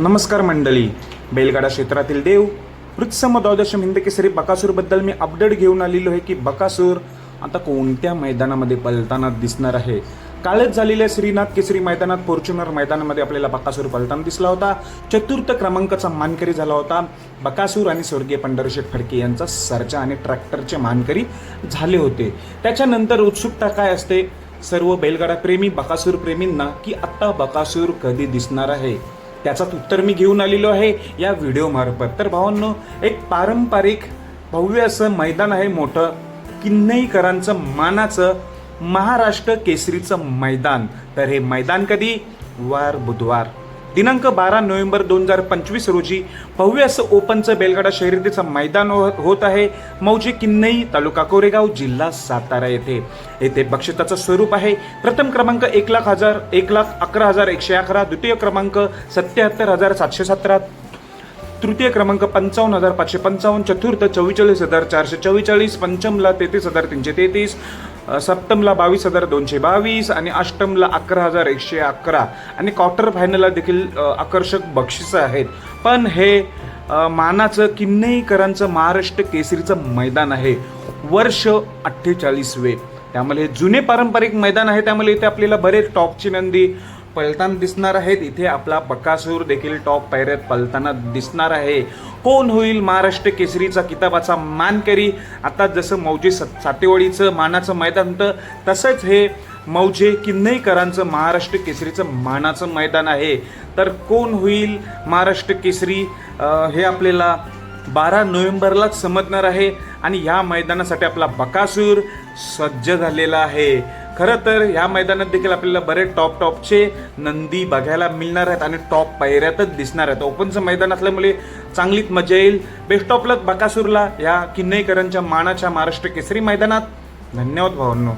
नमस्कार मंडळी. बैलगाडा क्षेत्रातील देव वृत्सम द्वादशम हिंद केसरी बकासूरबद्दल मी अपडेट घेऊन आलेलो आहे की बकासूर आता कोणत्या मैदानामध्ये पलताना दिसणार आहे? कालच झालेल्या श्रीनाथ केसरी मैदानात फॉर्च्युनर मैदानामध्ये आपल्याला बकासूर पलताना दिसला होता. चतुर्थ क्रमांकाचा मानकरी झाला होता. बकासूर आणि स्वर्गीय पंढरशेठ फडके यांचा सरचा आणि ट्रॅक्टरचे मानकरी झाले होते. त्याच्यानंतर उत्सुकता काय असते? सर्व बैलगाडा प्रेमी बकासूर प्रेमींना की आत्ता बकासूर कधी दिसणार आहे? त्याचाच उत्तर मी घेऊन आलेलो आहे या व्हिडिओमार्फत तर भावांनो एक पारंपरिक भव्य असं मैदान आहे मोठं. किन्नईकरांचं मानाचं महाराष्ट्र केसरीचं मैदान. तर हे मैदान कधी? वार बुधवार. दिनांक बारा नोव्हेंबर दोन हजार पंचवीस रोजी भव्य असं ओपनचं बेलगाडा शर्यतीचं मैदान हो- होत आहे. मौजे किन्नई तालुका कोरेगाव जिल्हा सातारा येथे. येथे बक्षिताचं स्वरूप आहे. प्रथम क्रमांक एक लाख हजार एक लाख अकरा हजार एकशे अकरा द्वितीय क्रमांक सत्याहत्तर हजार सातशे सतरा तृतीय क्रमांक पंचावन्न हजार पाचशे पंचावन्न चतुर्थ चव्वेचाळीस हजार चारशे चव्वेचाळीस पंचमला तेहतीस हजार तीनशे तेहतीस सप्तमला बावीस हजार दोनशे बावीस आणि अष्टमला अकरा हजार एकशे अकरा. आणि क्वार्टर फायनलला देखील आकर्षक बक्षिसं आहेत. पण हे मानाचं किन्नईकरांचं महाराष्ट्र केसरीचं मैदान आहे. वर्ष अठ्ठेचाळीसवे. त्यामुळे हे जुने पारंपरिक मैदान आहे. त्यामुळे इथे आपल्याला बरेच टॉपची नंदी पलताना दिसणार आहेत. इथे आपला बकासूर देखील टॉप पायऱ्यात पलताना दिसणार आहे. कोण होईल महाराष्ट्र केसरीचा किताबाचा मानकरी? आता जसं मौजे सत- सातेवाडीचं मानाचं मैदान होतं तसंच हे मौजे किन्नईकरांचं महाराष्ट्र केसरीचं मानाचं मैदान आहे. तर कोण होईल महाराष्ट्र केसरी? हे आपल्याला बारा नोव्हेंबरलाच समजणार आहे. आणि ह्या मैदानासाठी आपला बकासूर सज्ज झालेला आहे. खरं तर ह्या मैदानात देखील आपल्याला बरेच टॉप टॉपचे नंदी बघायला मिळणार आहेत आणि टॉप पायऱ्यातच दिसणार आहेत. ओपनचं मैदान असल्यामुळे चांगलीच मजा येईल. बेस्ट ऑफ लक बकासूरला या किन्नईकरांच्या मानाच्या महाराष्ट्र केसरी मैदानात. धन्यवाद भावांनो.